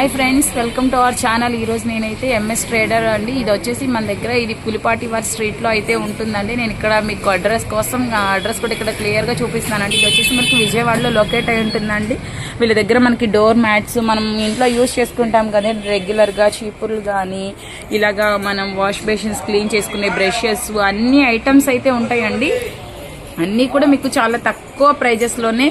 Hi friends welcome to our channel ఈరోజు నేనైతే MS trader అండి. ఇది వచ్చేసి మన దగ్గర ఇది పులిపాటి వారి స్ట్రీట్లో అయితే ఉంటుందండి. నేను ఇక్కడ మీకు అడ్రస్ కోసం ఆ అడ్రస్ కూడా ఇక్కడ క్లియర్గా చూపిస్తున్నానండి. ఇది వచ్చేసి మనకి విజయవాడలో లొకేట్ అయి ఉంటుందండి. వీళ్ళ దగ్గర మనకి డోర్ మ్యాట్స్ మనం ఇంట్లో యూస్ చేసుకుంటాం కదా రెగ్యులర్గా చీపుర్లు కానీ ఇలాగా మనం వాష్ బేసిన్స్ క్లీన్ చేసుకునే బ్రషెస్ అన్ని ఐటమ్స్ అయితే ఉంటాయండి. అన్నీ కూడా మీకు చాలా తక్కువ ప్రైజెస్లోనే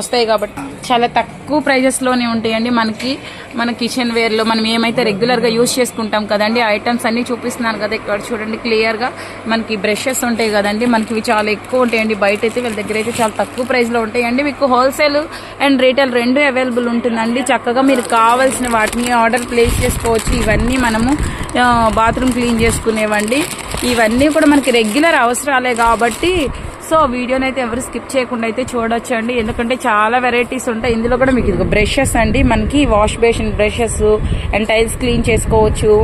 వస్తాయి కాబట్టి. చాలా తక్కువ ప్రైజెస్లోనే ఉంటాయండి మనకి మన కిచెన్ వేర్లో మనం ఏమైతే రెగ్యులర్గా యూజ్ చేసుకుంటాం కదండి ఐటమ్స్ అన్నీ చూపిస్తున్నాను కదా ఇక్కడ చూడండి క్లియర్గా మనకి బ్రషెస్ ఉంటాయి కదండి. మనకి ఇవి చాలా ఎక్కువ ఉంటాయండి. బయట అయితే వీళ్ళ దగ్గర అయితే చాలా తక్కువ ప్రైస్లో ఉంటాయండి. మీకు హోల్సేల్ అండ్ రీటైల్ రెండు అవైలబుల్ ఉంటుందండి. చక్కగా మీరు కావాల్సిన వాటిని ఆర్డర్ ప్లేస్ చేసుకోవచ్చు. ఇవన్నీ మనము బాత్రూమ్ క్లీన్ చేసుకునేవండి. ఇవన్నీ కూడా మనకి రెగ్యులర్ అవసరాలే కాబట్టి సో వీడియోని అయితే ఎవరు స్కిప్ చేయకుండా అయితే చూడొచ్చండి. ఎందుకంటే చాలా వెరైటీస్ ఉంటాయి. ఇందులో కూడా మీకు ఇదిగో బ్రషెస్ అండి. మనకి wash basin brushes and tiles clean చేసుకోవచ్చు.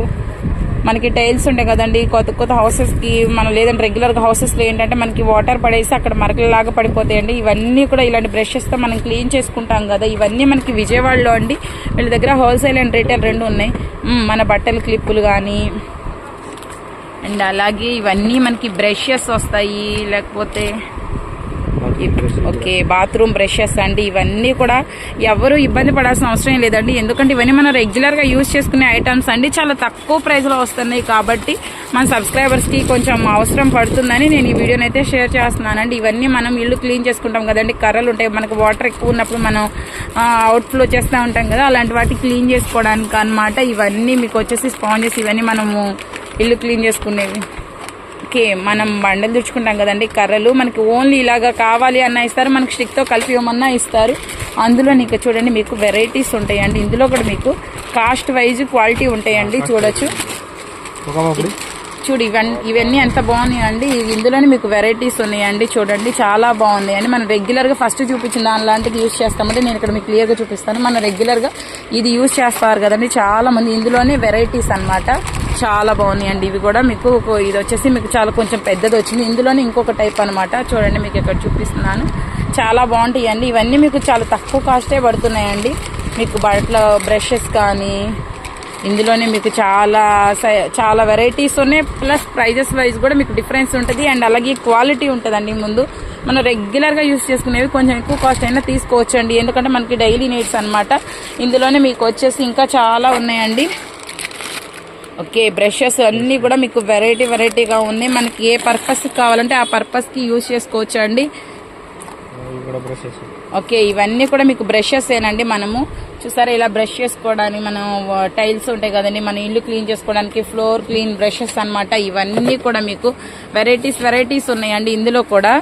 మనకి టైల్స్ ఉంటాయి కదండి. కొత్త కొత్త హౌసెస్కి మనం లేదంటే రెగ్యులర్గా హౌసెస్లో ఏంటంటే మనకి వాటర్ పడేసి అక్కడ మరకలలాగా పడిపోతాయండి. ఇవన్నీ కూడా ఇలాంటి బ్రషెస్తో మనం క్లీన్ చేసుకుంటాం కదా. ఇవన్నీ మనకి విజయవాడలో అండి. వీళ్ళ దగ్గర హోల్సేల్ అండ్ రీటైల్ రెండు ఉన్నాయి. మన బట్టల క్లిప్పులు కానీ అండ్ అలాగే ఇవన్నీ మనకి బ్రషెస్ వస్తాయి లేకపోతే ఓకే బాత్రూమ్ బ్రషెస్ అండి. ఇవన్నీ కూడా ఎవరు ఇబ్బంది పడాల్సిన అవసరం లేదండి. ఎందుకంటే ఇవన్నీ మనం రెగ్యులర్గా యూజ్ చేసుకునే ఐటమ్స్ అండి. చాలా తక్కువ ప్రైస్లో వస్తున్నాయి కాబట్టి మన సబ్స్క్రైబర్స్కి కొంచెం అవసరం పడుతుందని నేను ఈ వీడియోని అయితే షేర్ చేస్తున్నానండి. ఇవన్నీ మనం ఇల్లు క్లీన్ చేసుకుంటాం కదండి. కర్రలు ఉంటాయి మనకు వాటర్ ఎక్కువ ఉన్నప్పుడు మనం అవుట్ఫ్లో చేస్తూ ఉంటాం కదా. అలాంటి వాటిని క్లీన్ చేసుకోవడానికి అన్నమాట ఇవన్నీ మీకు వచ్చేసి స్పాంజెస్ ఇవన్నీ మనము ఇల్లు క్లీన్ చేసుకునేవి ఓకే మనం బండలు తెచ్చుకుంటాం కదండి కర్రలు. మనకి ఓన్లీ ఇలాగా కావాలి అన్న ఇస్తారు మనకి స్టిక్తో కలిపి ఇవ్వమన్నా ఇస్తారు. అందులో నీకు చూడండి మీకు వెరైటీస్ ఉంటాయండి. ఇందులో కూడా మీకు కాస్ట్ వైజ్ క్వాలిటీ ఉంటాయండి చూడొచ్చు. చూడు ఇవన్నీ ఇవన్నీ ఎంత బాగున్నాయండి. ఇందులోనే మీకు వెరైటీస్ ఉన్నాయండి చూడండి. చాలా బాగున్నాయండి. మనం రెగ్యులర్గా ఫస్ట్ చూపించిన దాని లాంటిది యూస్ చేస్తామంటే నేను ఇక్కడ మీకు క్లియర్గా చూపిస్తాను. మనం రెగ్యులర్గా ఇది యూస్ చేస్తారు కదండి చాలా మంది. ఇందులోనే వెరైటీస్ అన్నమాట. చాలా బాగున్నాయండి. ఇవి కూడా మీకు ఇది వచ్చేసి మీకు చాలా కొంచెం పెద్దది వచ్చింది. ఇందులోనే ఇంకొక టైప్ అనమాట చూడండి మీకు ఇక్కడ చూపిస్తున్నాను. చాలా బాగుంటాయండి. ఇవన్నీ మీకు చాలా తక్కువ కాస్టే పడుతున్నాయండి. మీకు బట్టల బ్రషెస్ కానీ ఇందులోనే మీకు చాలా సై- చాలా వెరైటీస్ ఉన్నాయి. ప్లస్ ప్రైజెస్ వైజ్ కూడా మీకు డిఫరెన్స్ ఉంటుంది. అండ్ అలాగే క్వాలిటీ ఉంటుందండి ముందు. మనం రెగ్యులర్గా యూస్ చేసుకునేవి కొంచెం ఎక్కువ కాస్ట్ అయినా తీసుకోవచ్చండి. ఎందుకంటే మనకి డైలీ నీడ్స్ అనమాట ఇందులోనే మీకు వచ్చేసి ఇంకా చాలా ఉన్నాయండి. ఓకే బ్రషెస్ అన్నీ కూడా మీకు వెరైటీ వెరైటీగా ఉన్నాయి. మనకి ఏ పర్పస్ కావాలంటే ఆ పర్పస్కి యూస్ చేసుకోవచ్చు అండి. ఓకే ఇవన్నీ కూడా మీకు బ్రషెస్ ఏనండి మనము. చూసారా ఇలా బ్రష్ చేసుకోవడానికి మనం టైల్స్ ఉంటాయి కదండి. మన ఇల్లు క్లీన్ చేసుకోవడానికి ఫ్లోర్ క్లీన్ బ్రషెస్ అన్నమాట. ఇవన్నీ కూడా మీకు వెరైటీస్ వెరైటీస్ ఉన్నాయండి ఇందులో కూడా.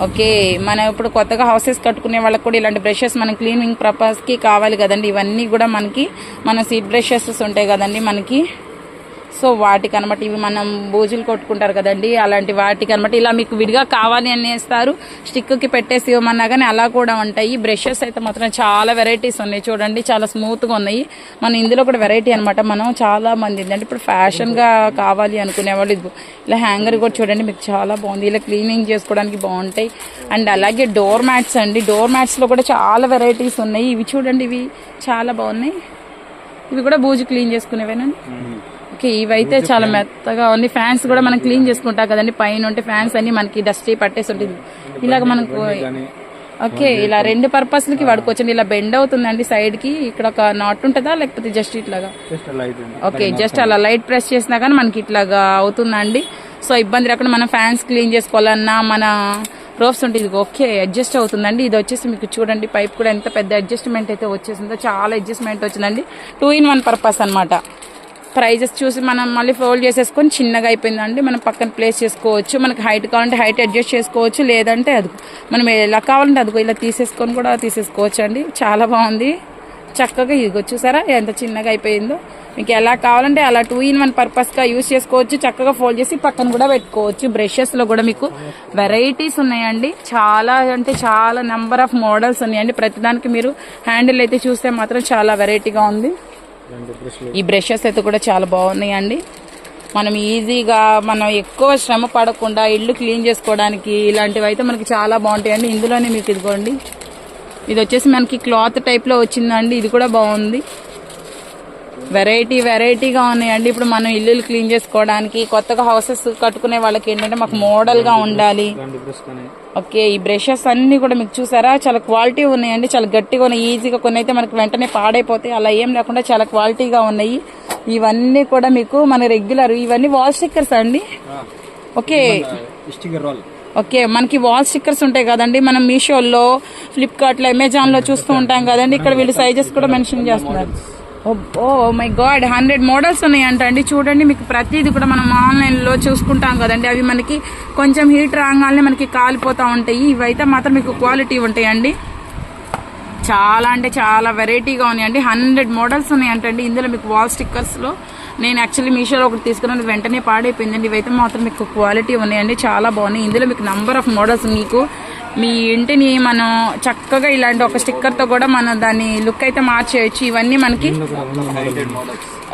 ఓకే మనం ఇప్పుడు కొత్తగా హౌసెస్ కట్టుకునే వాళ్ళకి కూడా ఇలాంటి బ్రషెస్ మన క్లీనింగ్ పర్పస్కి కావాలి కదండి. ఇవన్నీ కూడా మనకి మన సీట్ బ్రషెస్ ఉంటాయి కదండి మనకి. సో వాటికి అనమాట ఇవి మనం బూజులు కొట్టుకుంటారు కదండి అలాంటి వాటికి అనమాట ఇలా మీకు విడిగా కావాలి అని వేస్తారు స్టిక్కి పెట్టేసి ఇవ్వమన్నా కానీ అలా కూడా ఉంటాయి. బ్రషెస్ అయితే మాత్రం చాలా వెరైటీస్ ఉన్నాయి చూడండి చాలా స్మూత్గా ఉన్నాయి. మన ఇందులో కూడా వెరైటీ అనమాట మనం చాలా మంది ఏంటంటే ఇప్పుడు ఫ్యాషన్గా కావాలి అనుకునే వాళ్ళు ఇలా హ్యాంగర్ కూడా చూడండి మీకు చాలా బాగుంది. ఇలా క్లీనింగ్ చేసుకోవడానికి బాగుంటాయి. అండ్ అలాగే డోర్ మ్యాట్స్ అండి డోర్ మ్యాట్స్లో కూడా చాలా వెరైటీస్ ఉన్నాయి. ఇవి చూడండి ఇవి చాలా బాగున్నాయి. ఇవి కూడా బూజు క్లీన్ చేసుకునేవేనండి? ఓకే ఇవైతే చాలా మెత్తగా ఉంది. ఫ్యాన్స్ కూడా మనం క్లీన్ చేసుకుంటాం కదండి. పైన ఉంటే ఫ్యాన్స్ అన్ని మనకి డస్ట్ పట్టేసి ఉంటుంది. ఇలాగ మనకు ఓకే ఇలా రెండు పర్పస్లకి వాడుకోవచ్చండి ఇలా బెండ్ అవుతుందండి సైడ్కి ఇక్కడ ఒక నాట్ ఉంటుందా? లేకపోతే జస్ట్ ఇట్లాగా? ఓకే జస్ట్ అలా లైట్ ప్రెస్ చేసినా కానీ మనకి ఇట్లాగా అవుతుందండి. సో ఇబ్బంది లేకుండా మనం ఫ్యాన్స్ క్లీన్ చేసుకోవాలన్నా మన రోప్స్ ఉంటుంది ఇది ఓకే అడ్జస్ట్ అవుతుందండి. ఇది వచ్చేసి మీకు చూడండి పైప్ కూడా ఎంత పెద్ద అడ్జస్ట్మెంట్ అయితే వచ్చేసిందో చాలా అడ్జస్ట్మెంట్ వచ్చిందండి. టూ ఇన్ వన్ పర్పస్ అన్నమాట. ప్రైజెస్ చూసి మనం మళ్ళీ ఫోల్డ్ చేసేసుకొని చిన్నగా అయిపోయిందండి. మనం పక్కన ప్లేస్ చేసుకోవచ్చు. మనకి హైట్ కావాలంటే హైట్ అడ్జస్ట్ చేసుకోవచ్చు. లేదంటే అది మనం ఎలా కావాలంటే అదిగో. ఇలా తీసేసుకొని కూడా తీసేసుకోవచ్చు అండి చాలా బాగుంది. చక్కగా ఇదిగో చూసారా? ఎంత చిన్నగా అయిపోయిందో. మీకు ఎలా కావాలంటే అలా టూ ఇన్ వన్ పర్పస్గా యూస్ చేసుకోవచ్చు. చక్కగా ఫోల్డ్ చేసి పక్కన కూడా పెట్టుకోవచ్చు. బ్రషెస్లో కూడా మీకు వెరైటీస్ ఉన్నాయండి. చాలా అంటే చాలా నెంబర్ ఆఫ్ మోడల్స్ ఉన్నాయండి. ప్రతిదానికి మీరు హ్యాండిల్ అయితే చూస్తే మాత్రం చాలా వెరైటీగా ఉంది. ఈ బ్రషెస్ అయితే కూడా చాలా బాగున్నాయండి. మనం ఈజీగా మనం ఎక్కువ శ్రమ పడకుండా ఇల్లు క్లీన్ చేసుకోవడానికి ఇలాంటివి అయితే మనకి చాలా బాగుంటాయండి. ఇందులోనే మీకు ఇదిగోండి. ఇది వచ్చేసి మనకి క్లాత్ టైప్లో వచ్చిందండి. ఇది కూడా బాగుంది. వెరైటీ వెరైటీగా ఉన్నాయండి. ఇప్పుడు మనం ఇల్లులు క్లీన్ చేసుకోవడానికి కొత్తగా హౌసెస్ కట్టుకునే వాళ్ళకి ఏంటంటే మాకు మోడల్గా ఉండాలి. ఓకే ఈ బ్రషెస్ అన్ని కూడా మీకు చూసారా? చాలా క్వాలిటీ ఉన్నాయండి. చాలా గట్టిగా ఉన్నాయి. ఈజీగా కొన్ని అయితే మనకి వెంటనే పాడైపోతాయి. అలా ఏం లేకుండా చాలా క్వాలిటీగా ఉన్నాయి. ఇవన్నీ కూడా మీకు మన రెగ్యులర్ ఇవన్నీ వాల్ స్టిక్కర్స్ అండి? ఓకే. ఓకే మనకి వాల్ స్టిక్కర్స్ ఉంటాయి కదండి. మనం మీషోలో ఫ్లిప్కార్ట్లో అమెజాన్లో చూస్తూ ఉంటాం కదండి. ఇక్కడ వీళ్ళు సైజెస్ కూడా మెన్షన్ చేస్తున్నారు. Oh my God hundred models ఉన్నాయంట అండి. చూడండి మీకు ప్రతిదీ కూడా మనం ఆన్లైన్లో చూసుకుంటాం కదండి. అవి మనకి కొంచెం హీట్ రాగానే మనకి కాలిపోతూ ఉంటాయి. ఇవైతే మాత్రం మీకు క్వాలిటీ ఉంటాయండి. చాలా అంటే చాలా వెరైటీగా ఉన్నాయండి. హండ్రెడ్ మోడల్స్ ఉన్నాయంటండి ఇందులో మీకు వాల్ స్టిక్కర్స్లో నేను యాక్చువల్లీ మీషోలో ఒకటి తీసుకున్నాను. వెంటనే పాడైపోయిందండి. ఇవైతే మాత్రం మీకు క్వాలిటీ ఉన్నాయండి. చాలా బాగున్నాయి. ఇందులో మీకు నంబర్ ఆఫ్ మోడల్స్ మీకు మీ ఇంటిని మనం చక్కగా ఇలాంటి ఒక స్టిక్కర్తో కూడా మనం దాన్ని లుక్ అయితే మార్చేయచ్చు. ఇవన్నీ మనకి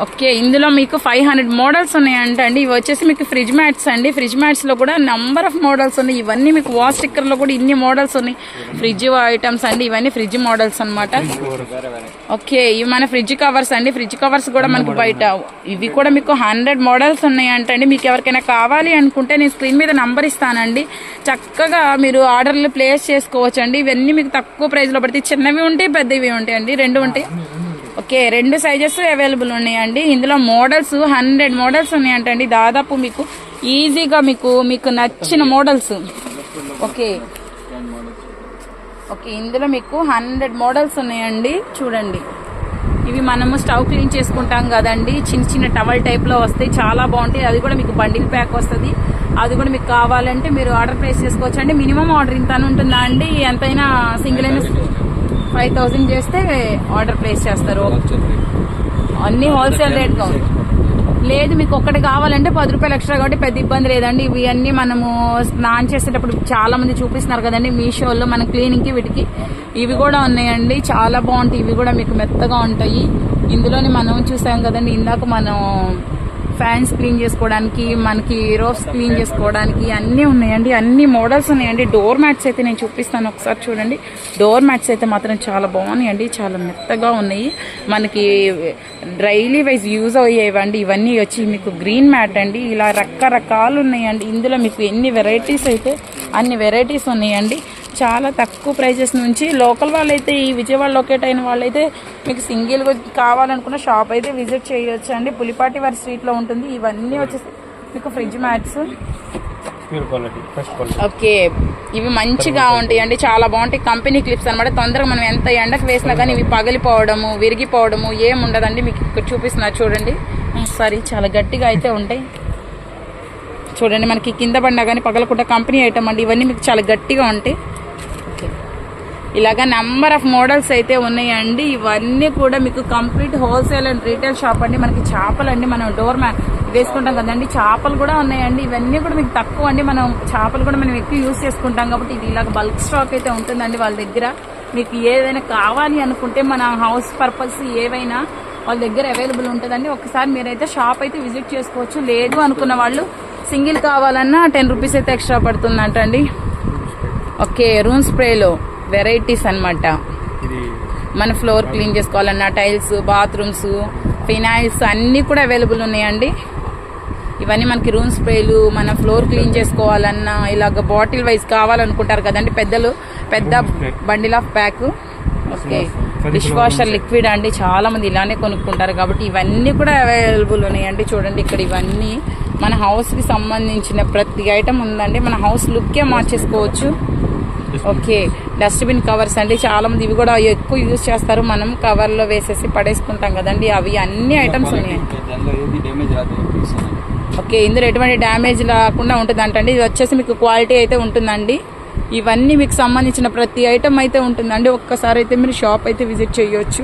ఓకే ఇందులో మీకు ఫైవ్ హండ్రెడ్ మోడల్స్ ఉన్నాయంట అండి. ఇవి వచ్చేసి మీకు ఫ్రిడ్జ్ మ్యాట్స్ అండి. ఫ్రిడ్జ్ మ్యాట్స్లో కూడా నంబర్ ఆఫ్ మోడల్స్ ఉన్నాయి. ఇవన్నీ మీకు వాల్ స్టిక్కర్లో కూడా ఇన్ని మోడల్స్ ఉన్నాయి. ఫ్రిడ్జ్ ఐటమ్స్ అండి. ఇవన్నీ ఫ్రిడ్జ్ మోడల్స్ అన్నమాట. ఓకే ఇవి మన ఫ్రిడ్జ్ కవర్స్ అండి. ఫ్రిడ్జ్ కవర్స్ కూడా మనకు బయట ఇవి కూడా మీకు హండ్రెడ్ మోడల్స్ ఉన్నాయంట అండి. మీకు ఎవరికైనా కావాలి అనుకుంటే నేను స్క్రీన్ మీద నంబర్ ఇస్తానండి. చక్కగా మీరు ఆర్డర్లు ప్లేస్ చేసుకోవచ్చు అండి ఇవన్నీ మీకు తక్కువ ప్రైస్లో పడితే చిన్నవి ఉంటాయి పెద్దవి ఉంటాయండి. రెండు ఉంటాయి. ఓకే రెండు సైజెస్ అవైలబుల్ ఉన్నాయండి. ఇందులో మోడల్స్ హండ్రెడ్ మోడల్స్ ఉన్నాయంటండి. దాదాపు మీకు ఈజీగా మీకు మీకు నచ్చిన మోడల్స్ ఓకే. ఓకే ఇందులో మీకు హండ్రెడ్ మోడల్స్ ఉన్నాయండి. చూడండి. ఇవి మనము స్టవ్ క్లీన్ చేసుకుంటాం కదండి. చిన్న చిన్న టవల్ టైప్లో వస్తాయి. చాలా బాగుంటాయి. అది కూడా మీకు బండిల్ ప్యాక్ వస్తుంది. అది కూడా మీకు కావాలంటే మీరు ఆర్డర్ ప్లేస్ చేసుకోవచ్చు. అండి మినిమం ఆర్డర్ ఇంత ఉంటుందా అండి? ఎంతైనా సింగిల్ అయినా ఫైవ్ థౌసండ్ చేస్తే ఆర్డర్ ప్లేస్ చేస్తారు. అన్ని హోల్సేల్ రేట్గా లేదు మీకు ఒక్కటి కావాలంటే పది రూపాయలు ఎక్స్ట్రా కాబట్టి పెద్ద ఇబ్బంది లేదండి. ఇవి మనము స్నాన్ చేసేటప్పుడు చాలా మంది చూపిస్తున్నారు కదండి. మీషోలో మన క్లీనింగ్కి వీటికి. ఇవి కూడా ఉన్నాయండి. చాలా బాగుంటాయి. ఇవి కూడా మీకు మెత్తగా ఉంటాయి. ఇందులోనే మనం చూసాం కదండి. ఇందాక మనం ఫ్యాన్స్ క్లీన్ చేసుకోవడానికి మనకి రోఫ్స్ క్లీన్ చేసుకోవడానికి అన్నీ ఉన్నాయండి. అన్ని మోడల్స్ ఉన్నాయండి. డోర్ మ్యాట్స్ అయితే నేను చూపిస్తాను ఒకసారి చూడండి. డోర్ మ్యాట్స్ అయితే మాత్రం చాలా బాగున్నాయండి. చాలా మెత్తగా ఉన్నాయి. మనకి డైలీ వైజ్ యూజ్ అయ్యేవండి. ఇవన్నీ వచ్చి మీకు గ్రీన్ మ్యాట్ అండి. ఇలా రకరకాలు ఉన్నాయండి. ఇందులో మీకు ఎన్ని వెరైటీస్ అయితే అన్ని వెరైటీస్ ఉన్నాయండి. చాలా తక్కువ ప్రైజెస్ నుంచి లోకల్ వాళ్ళైతే ఈ విజయవాడ లొకేట్ అయిన వాళ్ళైతే మీకు సింగిల్ కావాలనుకున్న షాప్ అయితే విజిట్ చేయొచ్చు అండి. పులిపాటి వారి స్ట్రీట్లో ఉంటుంది. ఇవన్నీ వచ్చేసి మీకు ఫ్రిడ్జ్ మ్యాట్స్ ఓకే. ఇవి మంచిగా ఉంటాయి అండి చాలా బాగుంటాయి. కంపెనీ క్లిప్స్ అన్నమాట. తొందరగా మనం ఎంత ఎండకు వేసినా కానీ ఇవి పగిలిపోవడము విరిగిపోవడము ఏం ఉండదండి. మీకు ఇక్కడ చూపిస్తున్నారు చూడండి. సారీ చాలా గట్టిగా అయితే ఉంటాయి. చూడండి మనకి కింద పడినా కానీ పగలకుండా కంపెనీ ఐటమ్ అండి. ఇవన్నీ మీకు చాలా గట్టిగా ఉంటాయి. ఇలాగా నెంబర్ ఆఫ్ మోడల్స్ అయితే ఉన్నాయండి. ఇవన్నీ కూడా మీకు complete wholesale and retail shop అండి. మనకి చేపలు అండి మనం డోర్ మ్యాట్ వేసుకుంటాం కదండి. చేపలు కూడా ఉన్నాయండి. ఇవన్నీ కూడా మీకు తక్కువ అండి. మనం చేపలు కూడా మనం ఎక్కువ యూస్ చేసుకుంటాం కాబట్టి ఇది ఇలాగ బల్క్ స్టాక్ అయితే ఉంటుందండి వాళ్ళ దగ్గర. మీకు ఏదైనా కావాలి అనుకుంటే మన హౌస్ పర్పస్ ఏవైనా వాళ్ళ దగ్గర అవైలబుల్ ఉంటుందండి. ఒకసారి మీరైతే షాప్ అయితే విజిట్ చేసుకోవచ్చు. లేదు అనుకున్న వాళ్ళు సింగిల్ కావాలన్నా టెన్ రూపీస్ అయితే ఎక్స్ట్రా పడుతుందంట అండి ఓకే రూమ్ స్ప్రేలో వెరైటీస్ అన్నమాట. ఇది మన ఫ్లోర్ క్లీన్ చేసుకోవాలన్నా టైల్స్ బాత్రూమ్స్ ఫినాయిల్స్ అన్నీ కూడా అవైలబుల్ ఉన్నాయండి. ఇవన్నీ మనకి రూమ్ స్ప్రేలు మన ఫ్లోర్ క్లీన్ చేసుకోవాలన్నా ఇలాగ బాటిల్ వైజ్ కావాలనుకుంటారు కదండి పెద్దలు. పెద్ద bundle of pack. Okay. Dishwasher liquid అండి. చాలా మంది ఇలానే కొనుక్కుంటారు కాబట్టి ఇవన్నీ కూడా అవైలబుల్ ఉన్నాయండి. చూడండి ఇక్కడ ఇవన్నీ మన హౌస్కి సంబంధించిన ప్రతి ఐటమ్ ఉందండి. మన హౌస్ లుక్కే మార్చేసుకోవచ్చు. ఓకే. డస్ట్బిన్ కవర్స్ అండి. చాలా మంది ఇవి కూడా ఎక్కువ యూజ్ చేస్తారు. మనం కవర్లో వేసేసి పడేసుకుంటాం కదండి. అవి అన్ని ఐటమ్స్ ఉన్నాయి. ఓకే ఇందులో ఎటువంటి డ్యామేజ్ లేకుండా ఉంటుంది అంటండి ఇది వచ్చేసి మీకు క్వాలిటీ అయితే ఉంటుందండి. ఇవన్నీ మీకు సంబంధించిన ప్రతి ఐటమ్ అయితే ఉంటుందండి. ఒక్కసారి అయితే మీరు షాప్ అయితే విజిట్ చేయొచ్చు.